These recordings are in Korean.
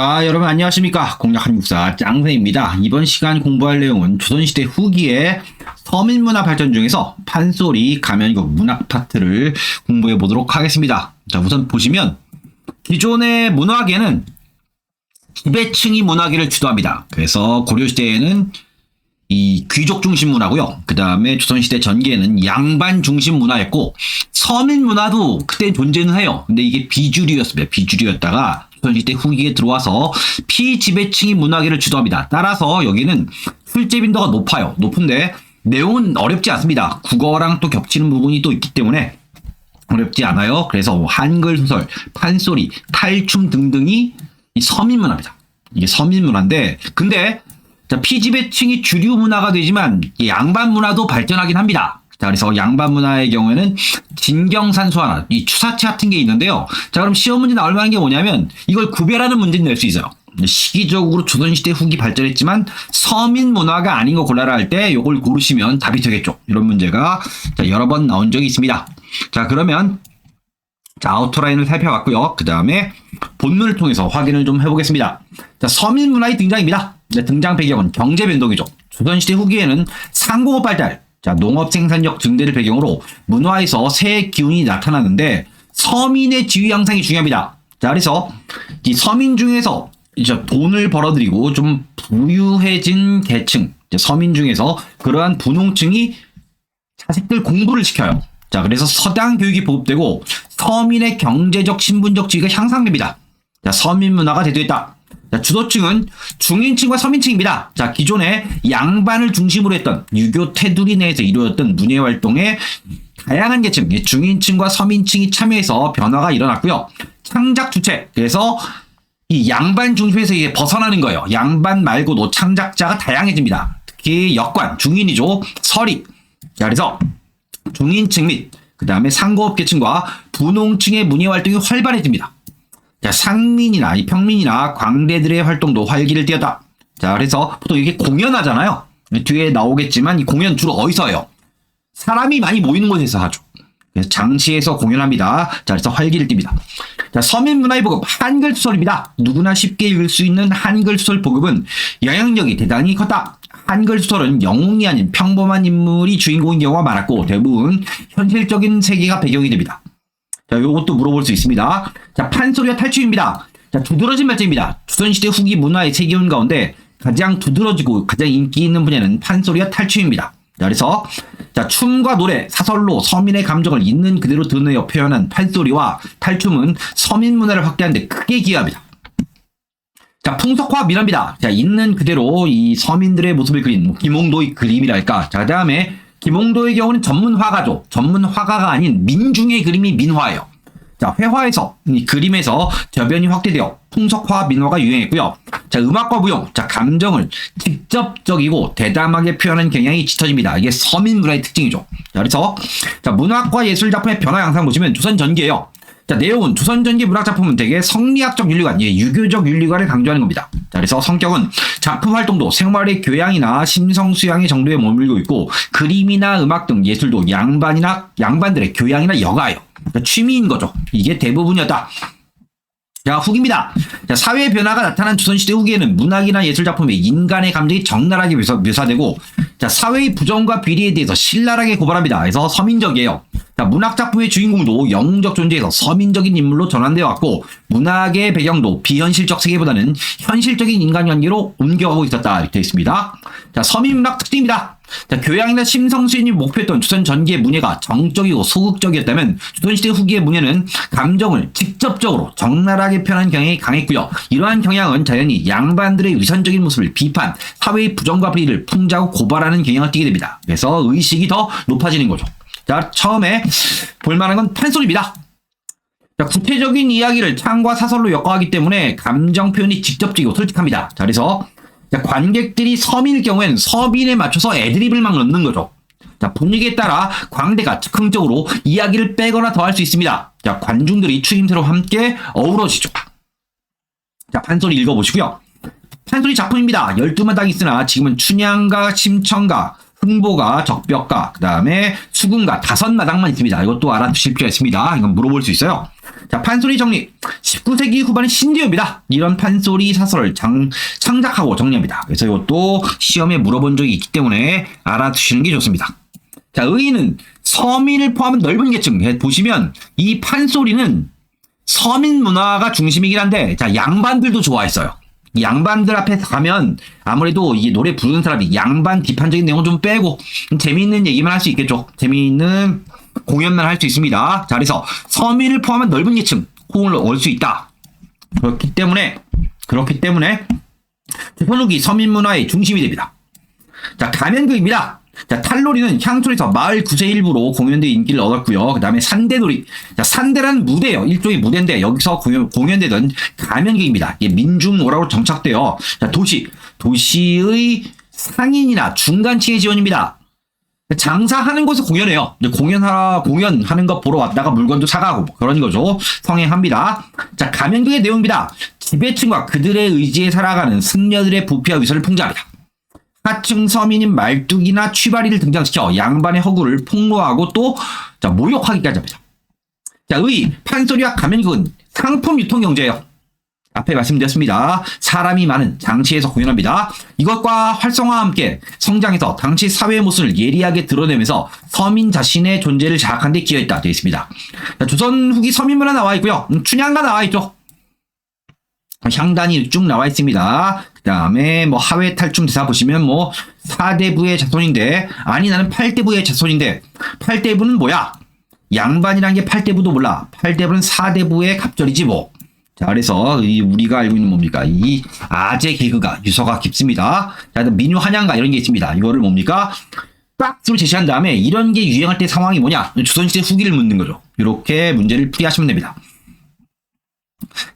자, 여러분 안녕하십니까? 공략 한국사 짱세입니다. 이번 시간 공부할 내용은 조선시대 후기에 서민문화 발전 중에서 판소리, 가면곡, 문학 파트를 공부해 보도록 하겠습니다. 자, 우선 보시면 기존의 문화계는 지배층이 문화계를 주도합니다. 그래서 고려시대에는 이 귀족 중심 문화고요. 그 다음에 조선시대 전기에는 양반 중심 문화였고 서민 문화도 그때 존재는 해요. 근데 이게 비주류였습니다. 비주류였다가 조선시대 후기에 들어와서 피지배층이 문화계를 주도합니다. 따라서 여기는 출제 빈도가 높아요. 높은데 내용은 어렵지 않습니다. 국어랑 또 겹치는 부분이 또 있기 때문에 어렵지 않아요. 그래서 뭐 한글 소설, 판소리, 탈춤 등등이 이 서민 문화입니다. 이게 서민 문화인데 근데 자, 피지배층이 주류 문화가 되지만 이 양반 문화도 발전하긴 합니다. 자, 그래서 양반 문화의 경우에는 진경산수하나 이 추사체 같은 게 있는데요. 자, 그럼 시험 문제 나올 만한 게 뭐냐면 이걸 구별하는 문제는 낼 수 있어요. 시기적으로 조선시대 후기 발전했지만 서민 문화가 아닌 거 골라라 할 때 이걸 고르시면 답이 되겠죠. 이런 문제가 자, 여러 번 나온 적이 있습니다. 자, 그러면 자, 아우터라인을 살펴봤고요. 그 다음에 본문을 통해서 확인을 좀 해보겠습니다. 자, 서민 문화의 등장입니다. 네, 등장 배경은 경제 변동이죠. 조선시대 후기에는 상공업 발달, 자, 농업 생산력 증대를 배경으로 문화에서 새 기운이 나타나는데 서민의 지위 양상이 중요합니다. 자, 그래서 이 서민 중에서 이제 돈을 벌어들이고 좀 부유해진 계층, 서민 중에서 그러한 분홍층이 자식들 공부를 시켜요. 자, 그래서 서당 교육이 보급되고 서민의 경제적 신분적 지위가 향상됩니다. 자, 서민 문화가 대두했다. 자, 주도층은 중인층과 서민층입니다. 자, 기존에 양반을 중심으로 했던 유교 테두리 내에서 이루어졌던 문예 활동에 다양한 계층, 중인층과 서민층이 참여해서 변화가 일어났고요. 창작 주체, 그래서 이 양반 중심에서 이게 벗어나는 거예요. 양반 말고도 창작자가 다양해집니다. 특히 역관, 중인이죠. 서리. 자, 그래서 중인층 및 그 다음에 상고업 계층과 분홍층의 문예 활동이 활발해집니다. 자, 상민이나 이 평민이나 광대들의 활동도 활기를 띄었다. 자, 그래서 보통 이게 공연하잖아요. 뒤에 나오겠지만 이 공연 주로 어디서 해요? 사람이 많이 모이는 곳에서 하죠. 그래서 장시에서 공연합니다. 자, 그래서 활기를 띱니다. 자, 서민 문화의 보급 한글 소설입니다. 누구나 쉽게 읽을 수 있는 한글 소설 보급은 영향력이 대단히 컸다. 한글 소설은 영웅이 아닌 평범한 인물이 주인공인 경우가 많았고 대부분 현실적인 세계가 배경이 됩니다. 자, 요것도 물어볼 수 있습니다. 자, 판소리와 탈춤입니다. 자, 두드러진 발전입니다. 조선시대 후기 문화의 세계운 가운데 가장 두드러지고 가장 인기 있는 분야는 판소리와 탈춤입니다. 자, 그래서 자, 춤과 노래, 사설로 서민의 감정을 있는 그대로 드러내어 표현한 판소리와 탈춤은 서민 문화를 확대하는 데 크게 기여합니다. 자, 풍속화 밀합니다. 자, 있는 그대로 이 서민들의 모습을 그린 뭐 김홍도의 그림이랄까. 자, 그 다음에 김홍도의 경우는 전문 화가죠. 전문 화가가 아닌 민중의 그림이 민화예요. 자, 회화에서, 이 그림에서 저변이 확대되어 풍속화 민화가 유행했고요. 자, 음악과 무용, 자, 감정을 직접적이고 대담하게 표현하는 경향이 짙어집니다. 이게 서민 문화의 특징이죠. 자, 그래서, 자, 문학과 예술 작품의 변화 양상 보시면 조선 전기예요. 자, 내용은 조선 전기 문학 작품은 대개 성리학적 윤리관, 예, 유교적 윤리관을 강조하는 겁니다. 자, 그래서 성격은 작품 활동도 생활의 교양이나 심성 수양의 정도에 머물고 있고 그림이나 음악 등 예술도 양반이나 양반들의 교양이나 여가예요. 그러니까 취미인 거죠. 이게 대부분이었다. 자, 후기입니다. 자, 사회의 변화가 나타난 조선시대 후기에는 문학이나 예술 작품에 인간의 감정이 적나라하게 묘사, 묘사되고, 자, 사회의 부정과 비리에 대해서 신랄하게 고발합니다. 그래서 서민적이에요. 자, 문학 작품의 주인공도 영웅적 존재에서 서민적인 인물로 전환되어 왔고, 문학의 배경도 비현실적 세계보다는 현실적인 인간 관계로 옮겨가고 있었다. 이렇게 되어 있습니다. 자, 서민문학 특징입니다. 자, 교양이나 심성 수인이 목표했던 조선 전기의 문예가 정적이고 소극적이었다면 조선시대 후기의 문예는 감정을 직접적으로 적나라하게 표현하는 경향이 강했고요. 이러한 경향은 자연히 양반들의 위선적인 모습을 비판, 사회의 부정과 비리를 풍자하고 고발하는 경향을 띠게 됩니다. 그래서 의식이 더 높아지는 거죠. 자, 처음에 볼만한 건 판소리입니다. 자, 구체적인 이야기를 창과 사설로 엮어가기 때문에 감정 표현이 직접적이고 솔직합니다. 자, 그래서 자, 관객들이 서민일 경우에는 서민에 맞춰서 애드립을 막 넣는 거죠. 자, 분위기에 따라 광대가 즉흥적으로 이야기를 빼거나 더할 수 있습니다. 자, 관중들이 추임새로 함께 어우러지죠. 자, 판소리 읽어보시고요. 판소리 작품입니다. 12마당이 있으나 지금은 춘향가, 심청가, 흥보가, 적벽가, 그 다음에 수군가 다섯 마당만 있습니다. 이것도 알아두실 필요가 있습니다. 이건 물어볼 수 있어요. 자, 판소리 정리. 19세기 후반의 신기호입니다. 이런 판소리 사설을 장, 창작하고 정리합니다. 그래서 이것도 시험에 물어본 적이 있기 때문에 알아두시는 게 좋습니다. 자, 의인은 서민을 포함한 넓은 계층. 예, 보시면 이 판소리는 서민 문화가 중심이긴 한데, 자, 양반들도 좋아했어요. 이 양반들 앞에 가면 아무래도 이 노래 부르는 사람이 양반 비판적인 내용 좀 빼고 좀 재미있는 얘기만 할 수 있겠죠. 재미있는 공연만 할 수 있습니다. 자, 그래서 서민을 포함한 넓은 계층 호응을 얻을 수 있다. 그렇기 때문에 그렇기 때문에 조선 후기 서민 문화의 중심이 됩니다. 자, 가면극입니다. 자, 탈놀이는 향토에서 마을 구세 일부로 공연 대 인기를 얻었고요. 그 다음에 산대놀이. 자, 산대라는 무대예요. 일종의 무대인데 여기서 공연, 공연되던 가면극입니다. 이게 민중오라로 정착되어 자, 도시, 도시의 상인이나 중간층의 지원입니다. 장사하는 곳에 공연해요. 이제 공연하라, 공연하는 거 보러 왔다가 물건도 사가고 뭐 그런 거죠. 성행합니다. 자, 가면극의 내용입니다. 지배층과 그들의 의지에 살아가는 승려들의 부피와 위선을 풍자합니다. 하층 서민인 말뚝이나 취바리를 등장시켜 양반의 허구를 폭로하고 또 자, 모욕하기까지 합니다. 자, 의, 판소리와 가면극은 상품 유통 경제예요. 앞에 말씀드렸습니다. 사람이 많은 장치에서 공연합니다. 이것과 활성화와 함께 성장해서 당시 사회의 모습을 예리하게 드러내면서 서민 자신의 존재를 자학하는 데 기여했다 되어 있습니다. 자, 조선 후기 서민문화 나와 있고요. 음, 춘향가 나와 있죠. 향단이 쭉 나와 있습니다. 그 다음에 뭐 하회 탈춤 대사 보시면 뭐 4대부의 자손인데 아니 나는 8대부의 자손인데 8대부는 뭐야? 양반이란 게 8대부도 몰라. 8대부는 4대부의 갑절이지 뭐. 자, 그래서 이 우리가 알고 있는 뭡니까? 이 아재 개그가 유서가 깊습니다. 자, 민요 한양가 이런 게 있습니다. 이거를 뭡니까? 박스로 제시한 다음에 이런 게 유행할 때 상황이 뭐냐? 조선시대 후기를 묻는 거죠. 이렇게 문제를 풀이하시면 됩니다.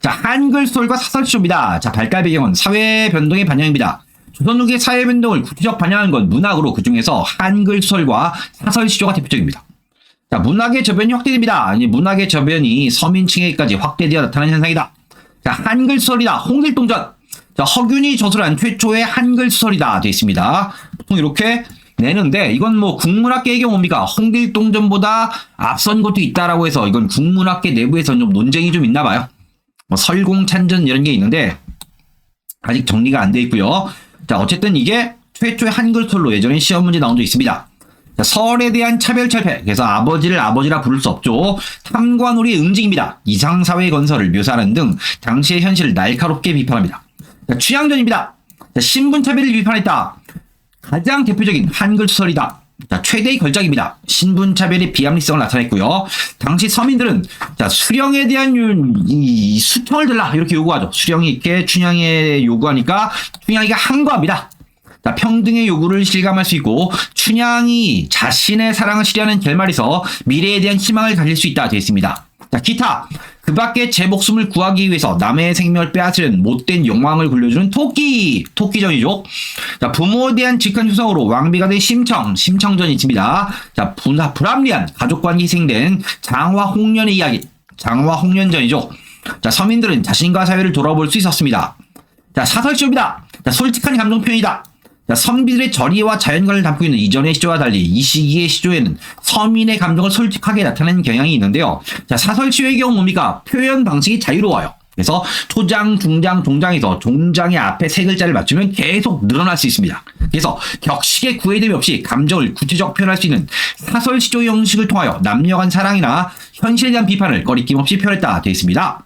자, 한글 소설과 사설시조입니다. 자, 발달 배경은 사회 변동의 반영입니다. 조선 후기의 사회 변동을 구체적 반영하는 건 문학으로 그 중에서 한글 소설과 사설시조가 대표적입니다. 자, 문학의 저변이 확대됩니다. 아니, 문학의 저변이 서민층에까지 확대되어 나타나는 현상이다. 자, 한글 소설이다. 홍길동전. 자, 허균이 저술한 최초의 한글 소설이다. 되어 있습니다. 보통 이렇게 내는데 이건 뭐 국문학계의 경우 뭡니까? 홍길동전보다 앞선 것도 있다라고 해서 이건 국문학계 내부에서 좀 논쟁이 좀 있나 봐요. 뭐 설공 찬전 이런 게 있는데 아직 정리가 안 돼 있고요. 자, 어쨌든 이게 최초의 한글 소설로 예전에 시험 문제 나온 적 있습니다. 자, 설에 대한 차별 철폐. 그래서 아버지를 아버지라 부를 수 없죠. 탐관우리의 응징입니다. 이상사회 건설을 묘사하는 등 당시의 현실을 날카롭게 비판합니다. 자, 취향전입니다. 자, 신분차별을 비판했다. 가장 대표적인 한글 소설이다. 자, 최대의 걸작입니다. 신분차별의 비합리성을 나타냈고요. 당시 서민들은 자, 수령에 대한 유, 이, 수청을 들라 이렇게 요구하죠. 수령이 이렇게 춘향에 요구하니까 춘향이가 항거합니다. 자, 평등의 요구를 실감할 수 있고 춘향이 자신의 사랑을 실현하는 결말에서 미래에 대한 희망을 가질 수 있다 되어 있습니다. 자, 기타 그 밖에 제 목숨을 구하기 위해서 남의 생명을 빼앗으려는 못된 욕망을 굴려주는 토끼 토끼전이죠. 자, 부모에 대한 직한 효성으로 왕비가 된 심청 심청전이 있습니다. 자, 분하, 불합리한 가족관계 희생된 장화 홍련의 이야기 장화 홍련전이죠. 자, 서민들은 자신과 사회를 돌아볼 수 있었습니다. 자, 사설시입니다. 자, 솔직한 감정 표현이다. 자, 선비들의 절의와 자연관을 담고 있는 이전의 시조와 달리 이 시기의 시조에는 서민의 감정을 솔직하게 나타내는 경향이 있는데요. 자, 사설시의 경우 뭡니까? 표현 방식이 자유로워요. 그래서 초장, 중장, 종장에서 종장의 앞에 세 글자를 맞추면 계속 늘어날 수 있습니다. 그래서 격식의 구애됨이 없이 감정을 구체적 표현할 수 있는 사설 시조 형식을 통하여 남녀 간 사랑이나 현실에 대한 비판을 꺼리낌 없이 표현했다 되어 있습니다.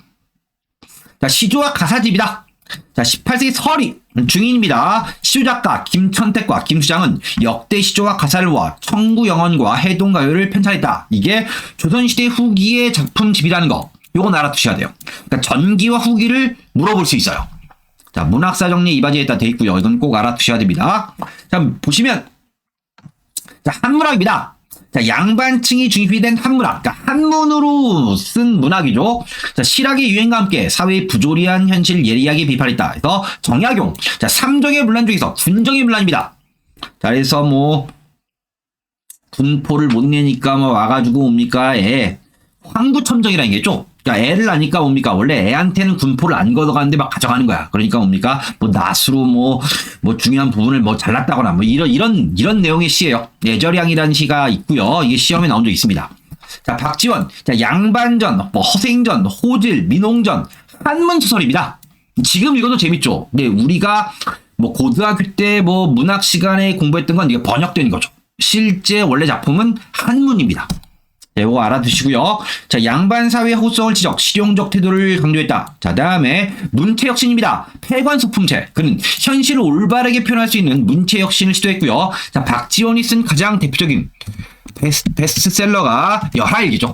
자, 시조와 가사집이다. 자, 18세기 서리 중인입니다. 시조작가 김천택과 김수장은 역대 시조와 가사를 모아 청구영언과 해동가요를 편찬했다. 이게 조선시대 후기의 작품집이라는 거. 요건 알아두셔야 돼요. 그러니까 전기와 후기를 물어볼 수 있어요. 자, 문학사 정리 이바지에다 돼 있고요. 이건 꼭 알아두셔야 됩니다. 자, 보시면 자, 한문학입니다. 자, 양반층이 중심이 된 한문학. 그러니까 한문으로 쓴 문학이죠. 자, 실학의 유행과 함께 사회의 부조리한 현실을 예리하게 비판했다. 그래서 정약용. 자, 삼정의 문란 중에서 군정의 문란입니다. 자, 그래서 뭐, 군포를 못 내니까 뭐 와가지고 뭡니까? 애. 황구첨정이라는 게 있죠. 그러니까 애를 낳으니까 뭡니까? 원래 애한테는 군포를 안 걷어가는데 막 가져가는 거야. 그러니까 뭡니까? 뭐 낫으로 뭐, 뭐 중요한 부분을 뭐 잘났다거나 뭐 이런, 이런, 이런 내용의 시예요. 예절양이라는 시가 있고요. 이게 시험에 나온 적 있습니다. 자, 박지원, 자, 양반전, 뭐 허생전, 호질, 민홍전, 한문 소설입니다. 지금 읽어도 재밌죠. 근데 우리가 뭐 고등학교 때 뭐 문학 시간에 공부했던 건 이게 번역된 거죠. 실제 원래 작품은 한문입니다. 네, 이거 알아두시고요. 자, 양반 사회 호성을 지적, 실용적 태도를 강조했다. 자, 다음에 문체 혁신입니다. 폐관 소품체. 그는 현실을 올바르게 표현할 수 있는 문체 혁신을 시도했고요. 자, 박지원이 쓴 가장 대표적인 베스트, 베스트셀러가 열하일기죠.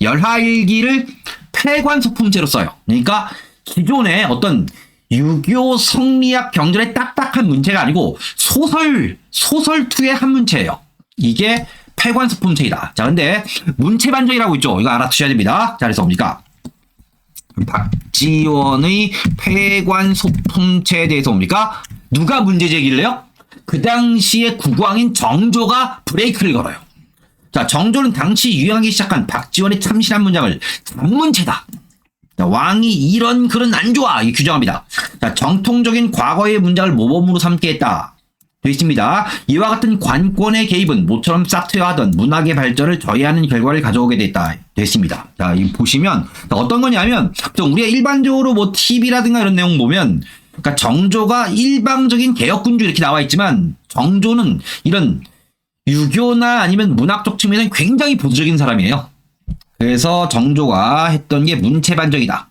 열하일기를 폐관 소품체로 써요. 그러니까 기존의 어떤 유교 성리학 경전의 딱딱한 문체가 아니고 소설 소설 투의 한 문체예요. 이게 폐관 소품체이다. 자, 근데 문체 반정이라고 있죠. 이거 알아두셔야 됩니다. 자, 그래서 뭡니까? 박지원의 폐관 소품체에 대해서 뭡니까? 누가 문제 제기를 해요? 그 당시에 국왕인 정조가 브레이크를 걸어요. 자, 정조는 당시 유행하기 시작한 박지원의 참신한 문장을 단문체다. 자, 왕이 이런 글은 안 좋아. 이 규정합니다. 자, 정통적인 과거의 문장을 모범으로 삼게 했다. 있습니다. 이와 같은 관권의 개입은 모처럼 싹트여하던 문학의 발전을 저해하는 결과를 가져오게 됐다. 됐습니다. 자, 이 보시면 어떤 거냐면 좀 우리가 일반적으로 뭐 TV라든가 이런 내용 보면 그러니까 정조가 일방적인 개혁군주 이렇게 나와 있지만 정조는 이런 유교나 아니면 문학적 측면에서 굉장히 보수적인 사람이에요. 그래서 정조가 했던 게 문체반정이다.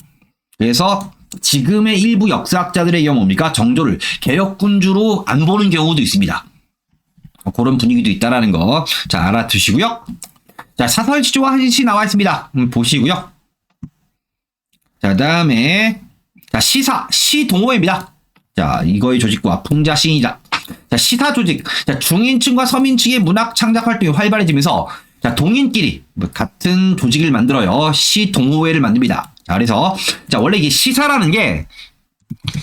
그래서 지금의 일부 역사학자들의 경우 뭡니까? 정조를 개혁군주로 안 보는 경우도 있습니다. 그런 분위기도 있다라는 거. 자, 알아두시고요. 자, 사설 지조와 한시 나와 있습니다. 음, 보시고요. 자, 다음에 자, 시사, 시동호회입니다. 자, 이거의 조직과 풍자 시인이다. 자, 시사 조직. 자, 중인층과 서민층의 문학 창작 활동이 활발해지면서 자, 동인끼리 뭐 같은 조직을 만들어요. 시동호회를 만듭니다. 자, 그래서 자, 원래 이게 시사라는 게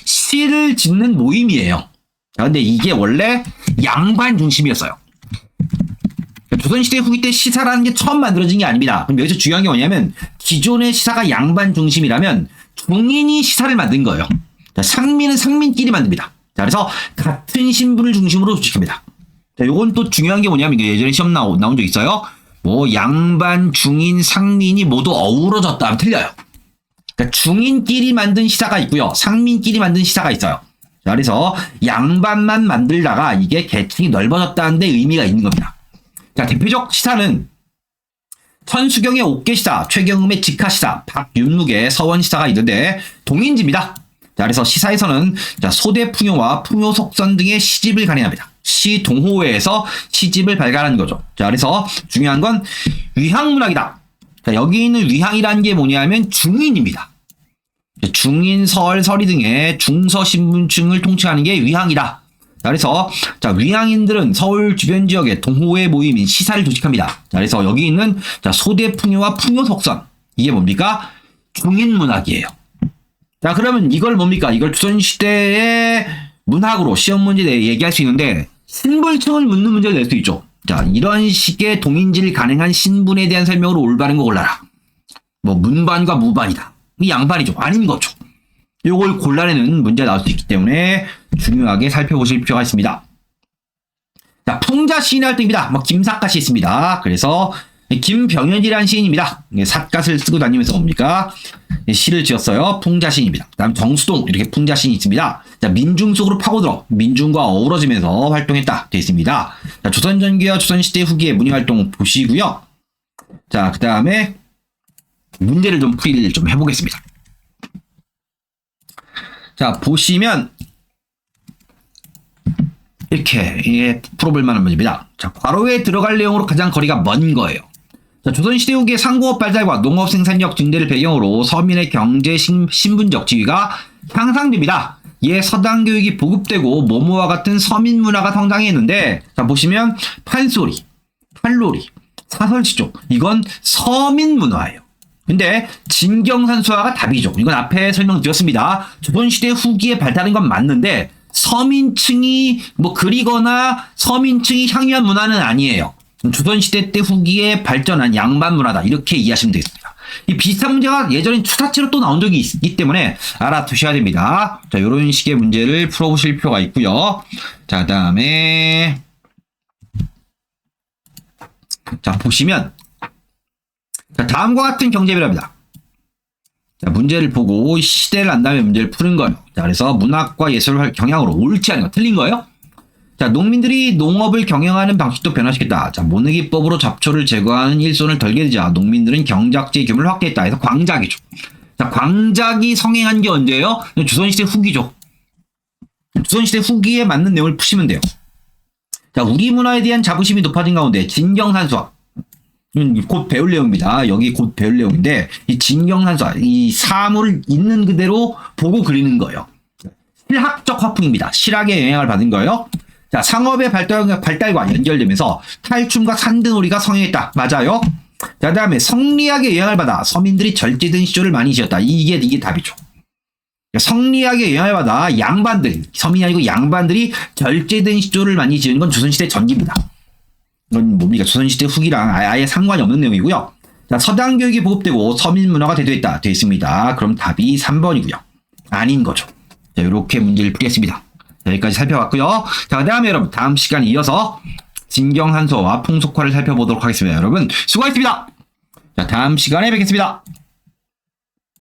시를 짓는 모임이에요. 자, 근데 이게 원래 양반 중심이었어요. 조선시대 후기 때 시사라는 게 처음 만들어진 게 아닙니다. 그럼 여기서 중요한 게 뭐냐면 기존의 시사가 양반 중심이라면 중인이 시사를 만든 거예요. 자, 상민은 상민끼리 만듭니다. 자, 그래서 같은 신분을 중심으로 조직합니다. 자, 요건 또 중요한 게 뭐냐면 예전에 시험 나오, 나온 적 있어요. 뭐 양반, 중인, 상민이 모두 어우러졌다 하면 틀려요. 그러니까 중인끼리 만든 시사가 있고요. 상민끼리 만든 시사가 있어요. 자, 그래서 양반만 만들다가 이게 계층이 넓어졌다는 데 의미가 있는 겁니다. 자, 대표적 시사는 천수경의 옥계시사, 최경음의 직하시사, 박윤묵의 서원시사가 있는데 동인지입니다. 자, 그래서 시사에서는 자, 소대풍요와 풍요속선 등의 시집을 간행합니다. 시동호회에서 시집을 발간하는 거죠. 자, 그래서 중요한 건 위향문학이다. 자, 여기 있는 위향이라는 게 뭐냐면 중인입니다. 중인, 설, 서리 등의 중서 신분층을 통칭하는 게 위향이다. 자, 그래서 자, 위향인들은 서울 주변 지역의 동호회 모임인 시사를 조직합니다. 자, 그래서 여기 있는 자, 소대 풍요와 풍요 속선 이게 뭡니까? 중인 문학이에요. 자, 그러면 이걸 뭡니까? 이걸 조선 시대의 문학으로 시험 문제 내 얘기할 수 있는데 신분층을 묻는 문제를 낼 수 있죠. 자, 이런 식의 동인지를 가능한 신분에 대한 설명으로 올바른 거 골라라. 뭐 문반과 무반이다. 이 양반이죠. 아닌 거죠. 요걸 골라내는 문제가 나올 수 있기 때문에 중요하게 살펴보실 필요가 있습니다. 자, 풍자 시인의 활동입니다. 뭐 김삿갓이 있습니다. 그래서 김병현이라는 시인입니다. 삿갓을 쓰고 다니면서 뭡니까? 시를 지었어요. 풍자 시인입니다. 다음 정수동 이렇게 풍자 시인이 있습니다. 자, 민중 속으로 파고들어 민중과 어우러지면서 활동했다 되어 있습니다. 자, 조선 전기와 조선 시대 후기의 문예활동 보시고요. 자, 그 다음에 문제를 좀 풀이를 좀 해보겠습니다. 자, 보시면 이렇게 예, 풀어볼 만한 문제입니다. 자, 괄호에 들어갈 내용으로 가장 거리가 먼 거예요. 자, 조선시대 후기의 상공업 발달과 농업 생산력 증대를 배경으로 서민의 경제 신, 신분적 지위가 향상됩니다. 이에 서당 교육이 보급되고 모모와 같은 서민 문화가 성장했는데 자 보시면 판소리, 판로리, 사설시조 이건 서민 문화예요. 근데 진경산수화가 답이죠. 이건 앞에 설명드렸습니다. 조선시대 후기에 발달한 건 맞는데 서민층이 뭐 그리거나 서민층이 향유한 문화는 아니에요. 조선시대 때 후기에 발전한 양반 문화다. 이렇게 이해하시면 되겠습니다. 이 비슷한 문제가 예전에 추사체로 또 나온 적이 있기 때문에 알아두셔야 됩니다. 자, 이런 식의 문제를 풀어보실 필요가 있고요. 자, 다음에 자, 보시면 자, 다음과 같은 경제비랍니다. 자, 문제를 보고 시대를 안 다음에 문제를 푸는 거예요. 자, 그래서 문학과 예술을 경향으로 옳지 않은 거 틀린 거예요. 자, 농민들이 농업을 경영하는 방식도 변화시켰다. 자, 모내기법으로 잡초를 제거하는 일손을 덜게 되자 농민들은 경작지의 규모를 확대했다. 해서 광작이죠. 자, 광작이 성행한 게 언제예요? 조선시대 후기죠. 조선시대 후기에 맞는 내용을 푸시면 돼요. 자, 우리 문화에 대한 자부심이 높아진 가운데 진경산수학. 음, 곧 배울 내용입니다. 여기 곧 배울 내용인데, 이 진경산수학, 이 사물을 있는 그대로 보고 그리는 거예요. 실학적 화풍입니다. 실학의 영향을 받은 거예요. 자, 상업의 발달, 발달과 연결되면서 탈춤과 산드놀이가 성행했다. 맞아요. 자, 다음에 성리학의 영향을 받아 서민들이 절제된 시조를 많이 지었다. 이게, 이게 답이죠. 성리학의 영향을 받아 양반들, 서민이 아니고 양반들이 절제된 시조를 많이 지은 건 조선시대 전기입니다. 이건 뭡니까? 조선시대 후기랑 아예, 상관이 없는 내용이고요. 자, 서당 교육이 보급되고 서민 문화가 대두했다. 되어 있습니다. 그럼 답이 3번이고요. 아닌 거죠. 자, 이렇게 문제를 풀겠습니다. 자, 여기까지 살펴봤고요. 자, 그 다음에 여러분, 다음 시간 이어서 진경한서와 풍속화를 살펴보도록 하겠습니다. 여러분, 수고하셨습니다. 자, 다음 시간에 뵙겠습니다.